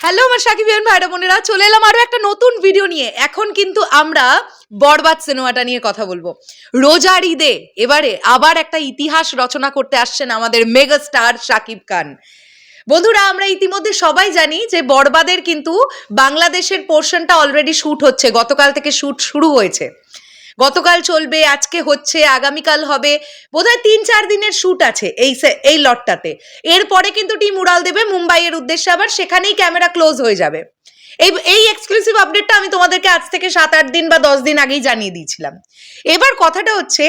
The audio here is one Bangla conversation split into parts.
হ্যালো আমার সাকিব ইয়ান ভাইরা বোনেরা, চলে এলাম আরও একটা নতুন ভিডিও নিয়ে। এখন কিন্তু আমরা বরবাদ সিনেমাটা নিয়ে কথা বলব। রোজার ঈদে এবারে আবার একটা ইতিহাস রচনা করতে আসছেন আমাদের মেগা স্টার শাকিব খান। বন্ধুরা, আমরা ইতিমধ্যে সবাই জানি যে বরবাদের কিন্তু বাংলাদেশের পোর্শনটা অলরেডি শুট হচ্ছে, গতকাল থেকে শ্যুট শুরু হয়েছে। গতকাল চলবে, আজকে হচ্ছে, আগামীকাল হবে। বোধহয় তিন চার দিনের শ্যুট আছে এই এই লটটাতে। এরপরে কিন্তু টিম উড়াল দেবে, মুম্বাইয়ের উদ্দেশ্যে আবার সেখানেই ক্যামেরা ক্লোজ হয়ে যাবে। এই এই এক্সক্লুসিভ আপডেটটা আমি তোমাদেরকে আজ থেকে সাত, আট দিন বা দশ দিন আগেই জানিয়ে দিয়েছিলাম। এবার কথাটা হচ্ছে,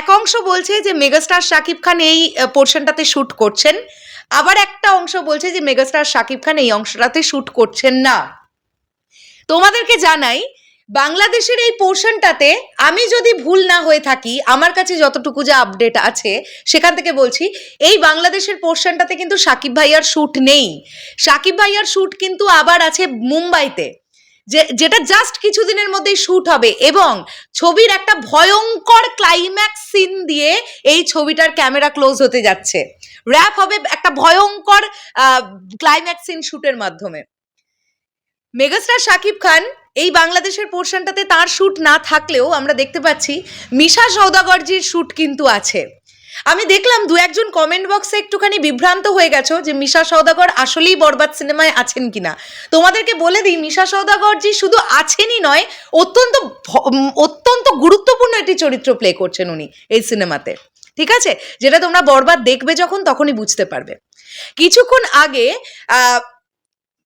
এক অংশ বলছে যে মেগাস্টার শাকিব খান এই পোর্শনটাতে শ্যুট করছেন। আবার একটা অংশ বলছে যে মেগাস্টার শাকিব খান এই অংশটাতে শ্যুট করছেন না। তোমাদেরকে জানাই বাংলাদেশের এই পোর্শনটাতে আমি যদি ভুল না হয়ে থাকি, আমার কাছে যতটুকু যা আপডেট আছে, সেখান থেকে বলছি, এই বাংলাদেশের পোর্শনটাতে কিন্তু সাকিব ভাইয়ার শ্যুট নেই। সাকিব ভাইয়ার শ্যুট কিন্তু আবার আছে মুম্বাইতে, যে, যেটা জাস্ট কিছুদিনের মধ্যেই শ্যুট হবে এবং ছবির একটা ভয়ঙ্কর ক্লাইম্যাক্স সিন দিয়ে এই ছবিটার ক্যামেরা ক্লোজ হতে যাচ্ছে। র্যাপ হবে একটা ভয়ঙ্কর ক্লাইম্যাক্স সিন শ্যুটের মাধ্যমে। মেগাস্টার শাকিব খান এই বাংলাদেশের পোর্শনটাতে তার শ্যুট না থাকলেও আমরা দেখতে পাচ্ছি মিশা সৌদাগরজির শ্যুট কিন্তু আছে। আমি দেখলাম দু একজন কমেন্ট বক্সে একটুখানি বিভ্রান্ত হয়ে গেছো যে মিশা সৌদাগর আসলেই বরবাদ সিনেমায় আছেন কিনা। তোমাদেরকে বলে দিই, মিশা সৌদাগরজি শুধু আছেনই নয়, অত্যন্ত অত্যন্ত গুরুত্বপূর্ণ একটি চরিত্র প্লে করছেন উনি এই সিনেমাতে। ঠিক আছে? যেটা তোমরা বরবাদ দেখবে যখন, তখনই বুঝতে পারবে। কিছুক্ষণ আগে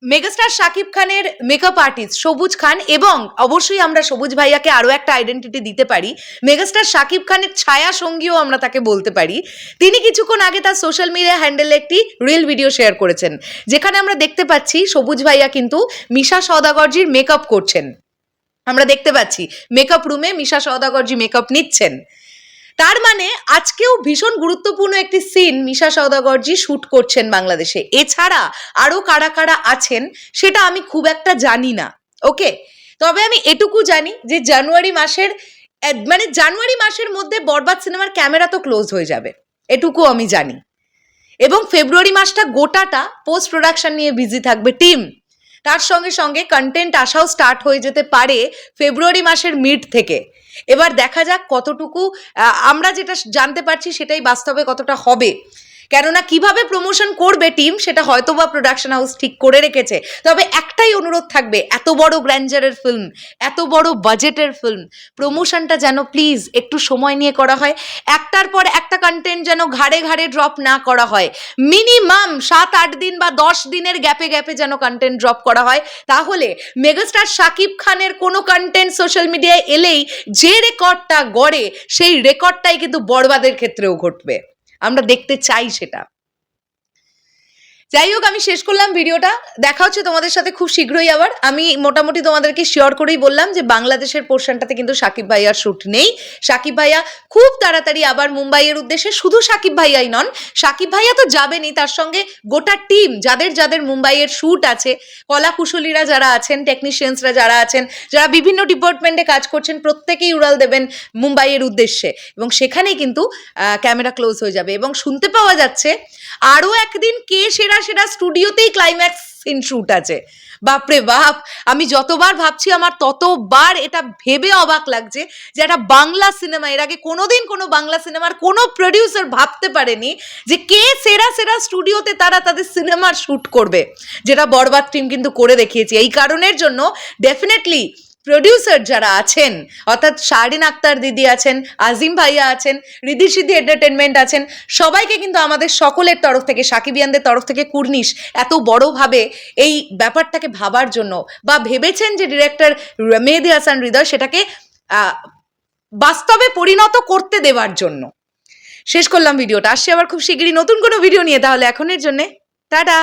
মেগাস্টার শাকিব খানের মেকআপ আর্টিস্ট সবুজ খান এবং অবশ্যই আমরা সবুজ ভাইয়াকে আরও একটা আইডেন্টিটি দিতে পারি। মেগাস্টার শাকিব খানের ছায়া সঙ্গীও আমরা তাকে বলতে পারি। তিনি কিছুক্ষণ আগে তার সোশ্যাল মিডিয়া হ্যান্ডেলে একটি রিল ভিডিও শেয়ার করেছেন। যেখানে আমরা দেখতে পাচ্ছি সবুজ ভাইয়া কিন্তু মিশা সওদাগরজির মেকআপ করছেন। আমরা দেখতে পাচ্ছি মেকআপ রুমে মিশা সওদাগরজি মেকআপ নিচ্ছেন। তার মানে আজকেও ভীষণ গুরুত্বপূর্ণ একটি সিন মিশা সওদাগরজি শুট করছেন বাংলাদেশে। এছাড়া আরও কারা কারা আছেন সেটা আমি খুব একটা জানি না ওকে তবে আমি এটুকু জানি যে জানুয়ারি মাসের মানে জানুয়ারি মাসের মধ্যে বরবাদ সিনেমার ক্যামেরা তো ক্লোজ হয়ে যাবে, এটুকু আমি জানি। এবং ফেব্রুয়ারি মাসটা গোটাটা পোস্ট প্রোডাকশন নিয়ে বিজি থাকবে টিম তার সঙ্গে সঙ্গে কন্টেন্ট আসাও স্টার্ট হয়ে যেতে পারে ফেব্রুয়ারি মাসের মিড থেকে। এবার দেখা যাক কতটুকু আমরা যেটা জানতে পারছি সেটাই বাস্তবে কতটা হবে। কেননা কীভাবে প্রমোশন করবে টিম সেটা হয়তো বা প্রোডাকশন হাউস ঠিক করে রেখেছে। তবে একটাই অনুরোধ থাকবে, এত বড় গ্র্যান্ডারের ফিল্ম এত বড় বাজেটের ফিল্ম প্রমোশনটা যেন প্লিজ একটু সময় নিয়ে করা হয়। একটার পর একটা কন্টেন্ট যেন ঘাড়ে ঘাড়ে ড্রপ না করা হয়। মিনিমাম সাত, আট দিন বা দশ দিনের গ্যাপে গ্যাপে যেন কন্টেন্ট ড্রপ করা হয়। তাহলে মেগাস্টার শাকিব খানের কোনো কন্টেন্ট সোশ্যাল মিডিয়ায় এলেই যে রেকর্ডটা গড়ে, সেই রেকর্ডটাই কিন্তু বড়বাদের ক্ষেত্রেও ঘটবে। আমরা দেখতে চাই সেটা। যাই হোক, আমি শেষ করলাম ভিডিওটা। দেখা হচ্ছে তোমাদের সাথে খুব শীঘ্রই আবার। আমি মোটামুটি তোমাদেরকে শিওর করেই বললাম যে বাংলাদেশের পোর্শনটাতে কিন্তু সাকিব ভাইয়ার শ্যুট নেই। সাকিব ভাইয়া খুব তাড়াতাড়ি আবার মুম্বাইয়ের উদ্দেশ্যে শুধু সাকিব ভাইয়াই নন, সাকিব ভাইয়া তো যাবেনই। তার সঙ্গে গোটা টিম যাদের যাদের মুম্বাইয়ের শ্যুট আছে, কলা কুশলীরা যারা আছেন টেকনিশিয়ানসরা যারা আছেন, যারা বিভিন্ন ডিপার্টমেন্টে কাজ করছেন, প্রত্যেকেই উড়াল দেবেন মুম্বাইয়ের উদ্দেশ্যে। এবং সেখানেই কিন্তু ক্যামেরা ক্লোজ হয়ে যাবে। এবং শুনতে পাওয়া যাচ্ছে, আরও একদিন কে সেরা সেরা স্টুডিওতেই ক্লাইম্যাক্স সিন শুট আছে। বাপরে বাপ, আমি যতবার ভাবছি আমার ততবার এটা ভেবে অবাক লাগছে যে একটা বাংলা সিনেমা এর আগে কোনোদিন কোনো বাংলা সিনেমার কোনো প্রডিউসার ভাবতে পারেনি যে কে সেরা সেরা স্টুডিওতে তারা তাদের সিনেমার শ্যুট করবে। যেটা বরবাদ টিম কিন্তু করে দেখিয়েছে। এই কারণের জন্য ডেফিনেটলি প্রডিউসার যারা আছেন, অর্থাৎ শাহরিন আক্তার দিদি আছেন, আজিম ভাইয়া আছেন, রিধি সিদ্ধি এন্টারটেনমেন্ট আছেন, সবাইকে কিন্তু আমাদের সকলের তরফ থেকে সাকিবিয়ানদের তরফ থেকে কুর্নিশ এত বড়ভাবে এই ব্যাপারটাকে ভাবার জন্য বা ভেবেছেন যে ডিরেক্টর মেহেদি হাসান হৃদয় সেটাকে বাস্তবে পরিণত করতে দেওয়ার জন্য। শেষ করলাম ভিডিওটা। আসছে আবার খুব শিগগিরই নতুন কোনো ভিডিও নিয়ে, তাহলে এখনের জন্যে, টাটা!